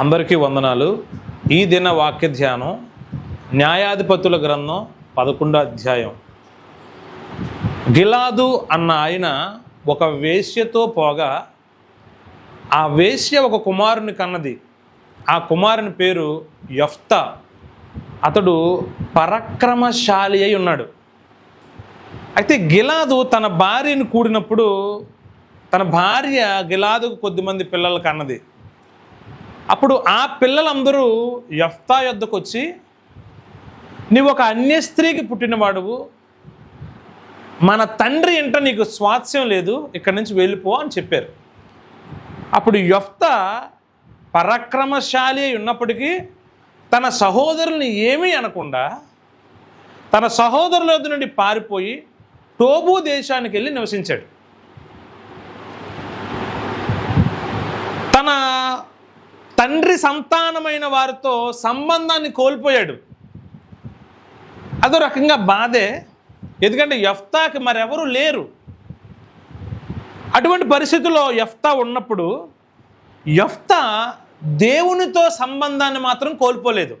అందరికీ వందనాలు. ఈ దిన వాక్య ధ్యానం న్యాయాధిపతుల గ్రంథం పదకొండో అధ్యాయం. గిలాదు అన్న ఆయన ఒక వేశ్యతో పోగా ఆ వేశ్య ఒక కుమారుని కన్నది. ఆ కుమారుని పేరు యఫ్త. అతడు పరాక్రమశాలి అయి ఉన్నాడు. అయితే గిలాదు తన భార్యను కూడినప్పుడు తన భార్య గిలాదుకు కొద్దిమంది పిల్లలకు కన్నది. అప్పుడు ఆ పిల్లలందరూ యఫ్తా యొద్దకు వచ్చి నీవు ఒక అన్య స్త్రీకి పుట్టినవాడువు. మన తండ్రి ఇంట నీకు స్వాస్థ్యం లేదు. ఇక్కడి నుంచి వెళ్ళిపో అని చెప్పారు. అప్పుడు యొఫ్త పరాక్రమశాలి అయి ఉన్నప్పటికీ తన సహోదరుల్ని ఏమీ అనకుండా తన సహోదరుల నుండి పారిపోయి టోబు దేశానికి వెళ్ళి నివసించాడు. తన తండ్రి సంతానమైన వారితో సంబంధాన్ని కోల్పోయాడు. అదో రకంగా బాధే. ఎందుకంటే యఫ్తాకి మరెవరు లేరు. అటువంటి పరిస్థితుల్లో యఫ్తా ఉన్నప్పుడు యఫ్తా దేవునితో సంబంధాన్ని మాత్రం కోల్పోలేదు.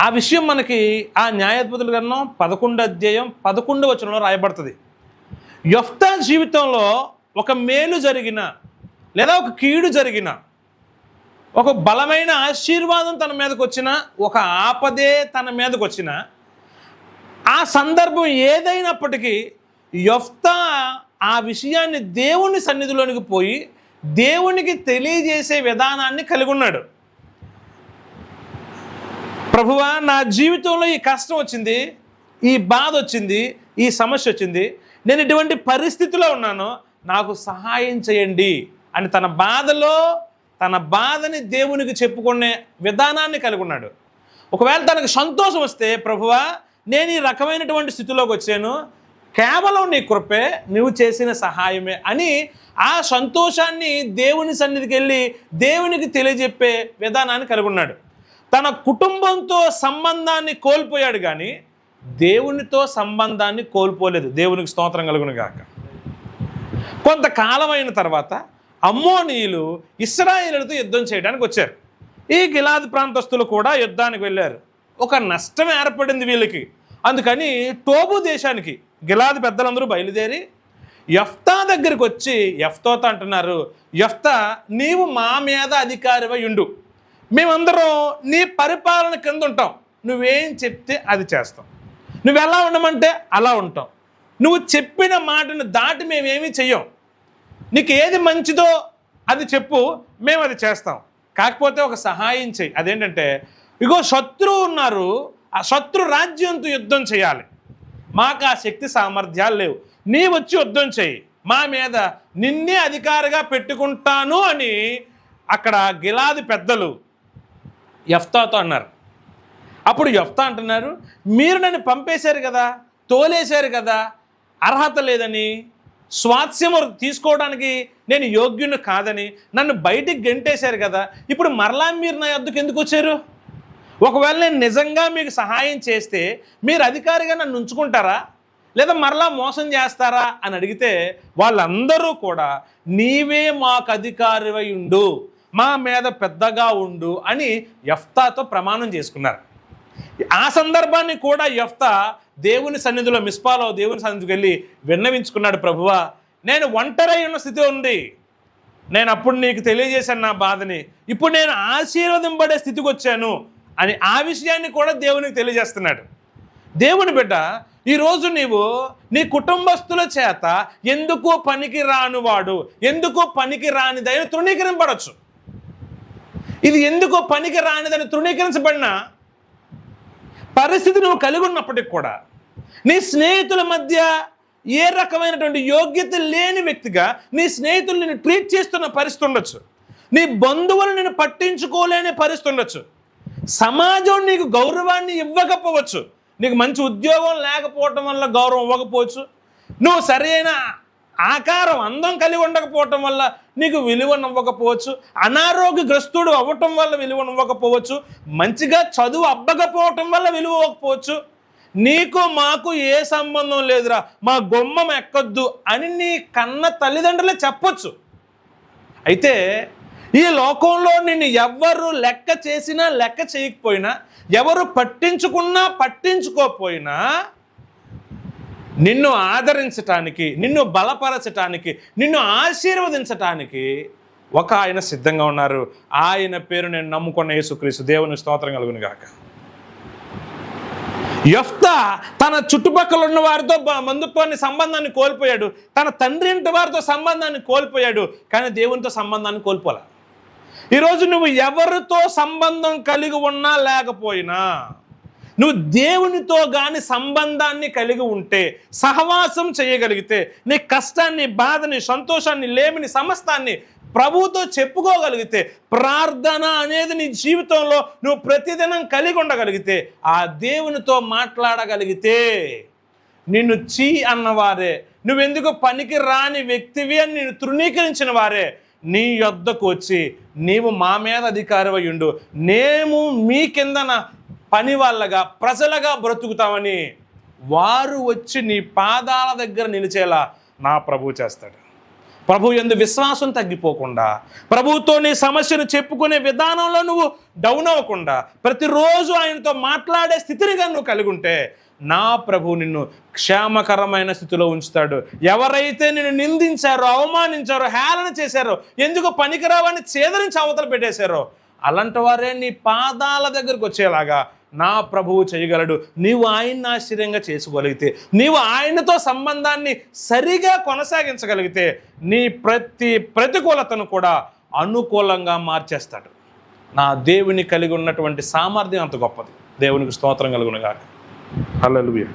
ఆ విషయం మనకి ఆ న్యాయాధిపతుల గ్రంథం పదకొండు అధ్యాయం పదకొండు వచనంలో రాయబడుతుంది. యఫ్తా జీవితంలో ఒక మేలు జరిగిన లేదా ఒక కీడు జరిగిన ఒక బలమైన ఆశీర్వాదం తన మీదకి వచ్చిన ఒక ఆపదే తన మీదకి వచ్చిన ఆ సందర్భం ఏదైనప్పటికీ యొఫ్తా ఆ విషయాన్ని దేవుని సన్నిధిలోనికి పోయి దేవునికి తెలియజేసే విధానాన్ని కలిగి ఉన్నాడు. ప్రభువా నా జీవితంలో ఈ కష్టం వచ్చింది ఈ బాధ వచ్చింది ఈ సమస్య వచ్చింది. నేను ఇటువంటి పరిస్థితిలో ఉన్నాను నాకు సహాయం చేయండి అని తన బాధలో తన బాధని దేవునికి చెప్పుకునే విధానాన్ని కలిగి ఉన్నాడు. ఒకవేళ తనకు సంతోషం వస్తే ప్రభువా నేను ఈ రకమైనటువంటి స్థితిలోకి వచ్చాను. కేవలం నీ కృపే నువ్వు చేసిన సహాయమే అని ఆ సంతోషాన్ని దేవుని సన్నిధికి వెళ్ళి దేవునికి తెలియజెప్పే విధానాన్ని కలిగి ఉన్నాడు. తన కుటుంబంతో సంబంధాన్ని కోల్పోయాడు కానీ దేవునితో సంబంధాన్ని కోల్పోలేదు. దేవునికి స్తోత్రం కలుగును గాక. కొంతకాలం అయిన తర్వాత అమ్మోనీయులు ఇస్రాయేలులతో యుద్ధం చేయడానికి వచ్చారు. ఈ గిలాద్ ప్రాంతస్తులు కూడా యుద్ధానికి వెళ్ళారు. ఒక నష్టం ఏర్పడింది వీళ్ళకి. అందుకని టోబు దేశానికి గిలాద్ పెద్దలందరూ బయలుదేరి యఫ్తా దగ్గరికి వచ్చి యఫ్తోత అంటున్నారు యఫ్తా నీవు మా మీద అధికారివై ఉండు. మేమందరం నీ పరిపాలన కింద ఉంటాం. నువ్వేం చెప్తే అది చేస్తాం. నువ్వు ఎలా ఉండమంటే అలా ఉంటాం. నువ్వు చెప్పిన మాటను దాటి మేమేమీ చెయ్యం. నీకు ఏది మంచిదో అది చెప్పు మేము అది చేస్తాం. కాకపోతే ఒక సహాయం చెయ్యి. అదేంటంటే ఇగో శత్రువు ఉన్నారు ఆ శత్రు రాజ్యంతో యుద్ధం చేయాలి. మాకు ఆ శక్తి సామర్థ్యాలు లేవు. నీ వచ్చి యుద్ధం చెయ్యి. మా మీద నిన్నే అధికారిగా పెట్టుకుంటాను అని అక్కడ గిలాది పెద్దలు ఎఫ్తాతో అన్నారు. అప్పుడు ఎఫ్తా అంటున్నారు మీరు నన్ను పంపేశారు కదా తోలేశారు కదా అర్హత లేదని. స్వాస్యము తీసుకోవడానికి నేను యోగ్యుని కాదని నన్ను బయటికి గెంటేశారు కదా ఇప్పుడు మరలా మీరు నా యొద్దకు ఎందుకు వచ్చారు? ఒకవేళ నేను నిజంగా మీకు సహాయం చేస్తే మీరు అధికారిగా నన్ను ఉంచుకుంటారా? లేదా మరలా మోసం చేస్తారా అని అడిగితే వాళ్ళందరూ కూడా నీవే మాకు అధికారివై ఉండు మా మీద పెద్దగా ఉండు అని యఫ్తాతో ప్రమాణం చేసుకున్నారు. ఆ సందర్భాన్ని కూడా యఫ్తా దేవుని సన్నిధిలో మిస్పాలో దేవుని సన్నిధికి వెళ్ళి విన్నవించుకున్నాడు ప్రభువా నేను ఒంటరై ఉన్న స్థితి ఉంది నేను అప్పుడు నీకు తెలియజేశాను నా బాధని ఇప్పుడు నేను ఆశీర్వదింపడే స్థితికి వచ్చాను అని ఆ విషయాన్ని కూడా దేవునికి తెలియజేస్తున్నాడు. దేవుని బిడ్డ ఈరోజు నీవు నీ కుటుంబస్తుల చేత ఎందుకు పనికి రానువాడు ఎందుకు పనికి రానిదని తృణీకరింపడచ్చు ఇది ఎందుకో పనికి రానిదని తృణీకరించబడిన పరిస్థితి నువ్వు కలిగి ఉన్నప్పటికి కూడా నీ స్నేహితుల మధ్య ఏ రకమైనటువంటి యోగ్యత లేని వ్యక్తిగా నీ స్నేహితులు నేను ట్రీట్ చేస్తున్న పరిస్థితి ఉండొచ్చు. నీ బంధువులు నేను పట్టించుకోలేని పరిస్థితి ఉండొచ్చు. సమాజం నీకు గౌరవాన్ని ఇవ్వకపోవచ్చు. నీకు మంచి ఉద్యోగం లేకపోవటం వల్ల గౌరవం ఇవ్వకపోవచ్చు. నువ్వు సరైన ఆకారం అందం కలిగి ఉండకపోవటం వల్ల నీకు విలువనివ్వకపోవచ్చు. అనారోగ్యగ్రస్తుడు అవ్వటం వల్ల విలువనివ్వకపోవచ్చు. మంచిగా చదువు అబ్బకపోవటం వల్ల విలువ నీకు మాకు ఏ సంబంధం లేదురా. మా గుమ్మం ఎక్కద్దు అని నీ కన్న తల్లిదండ్రులే చెప్పొచ్చు. అయితే ఈ లోకంలో నిన్ను ఎవరు లెక్క చేసినా లెక్క చేయకపోయినా ఎవరు పట్టించుకున్నా పట్టించుకోకపోయినా నిన్ను ఆదరించటానికి నిన్ను బలపరచటానికి నిన్ను ఆశీర్వదించటానికి ఒక ఆయన సిద్ధంగా ఉన్నారు. ఆయన పేరు నేను నమ్ముకున్న యేసుక్రీస్తు. దేవుని స్తోత్రం కలుగును గాక యొఫ్త తన చుట్టుపక్కల ఉన్న వారితో మందుకొని సంబంధాన్ని కోల్పోయాడు. తన తండ్రి ఇంటి వారితో సంబంధాన్ని కోల్పోయాడు. కానీ దేవునితో సంబంధాన్ని కోల్పోలే. ఈరోజు నువ్వు ఎవరితో సంబంధం కలిగి ఉన్నా లేకపోయినా నువ్వు దేవునితో కానీ సంబంధాన్ని కలిగి ఉంటే సహవాసం చేయగలిగితే నీ కష్టాన్ని బాధని సంతోషాన్ని లేమిని సమస్తాన్ని ప్రభువుతో చెప్పుకోగలిగితే ప్రార్థన అనేది నీ జీవితంలో నువ్వు ప్రతిదినం కలిగి ఉండగలిగితే ఆ దేవునితో మాట్లాడగలిగితే నిన్ను చీ అన్నవారే. నువ్వెందుకు పనికి రాని వ్యక్తివి అని నేను తృణీకరించిన వారే. నీ యొద్దకు వచ్చి నీవు మా మీద అధికారి ఉండు. నేను మీ కిందన పని వాళ్ళగా ప్రజలుగా బ్రతుకుతామని వారు వచ్చి నీ పాదాల దగ్గర నిలిచేలా నా ప్రభు చేస్తాడు. ప్రభు ఎందు విశ్వాసం తగ్గిపోకుండా ప్రభువుతో నీ సమస్యను చెప్పుకునే విధానంలో నువ్వు డౌన్ అవ్వకుండా ప్రతిరోజు ఆయనతో మాట్లాడే స్థితినిగా నువ్వు కలిగి ఉంటే నా ప్రభు నిన్ను క్షేమకరమైన స్థితిలో ఉంచుతాడు. ఎవరైతే నిన్ను నిందించారో అవమానించారో హేళన చేశారో ఎందుకు పనికిరావని చేదరించి అవతలు పెట్టేశారో అలాంటి వారే నీ పాదాల దగ్గరకు వచ్చేలాగా నా ప్రభువు చేయగలడు. నీవు ఆయన్ని ఆశ్చర్యంగా చేసుకోగలిగితే నీవు ఆయనతో సంబంధాన్ని సరిగా కొనసాగించగలిగితే నీ ప్రతి ప్రతికూలతను కూడా అనుకూలంగా మార్చేస్తాడు. నా దేవుని కలిగి ఉన్నటువంటి సామర్థ్యం అంత గొప్పది. దేవునికి స్తోత్రం కలుగునుగాక హల్లెలూయా.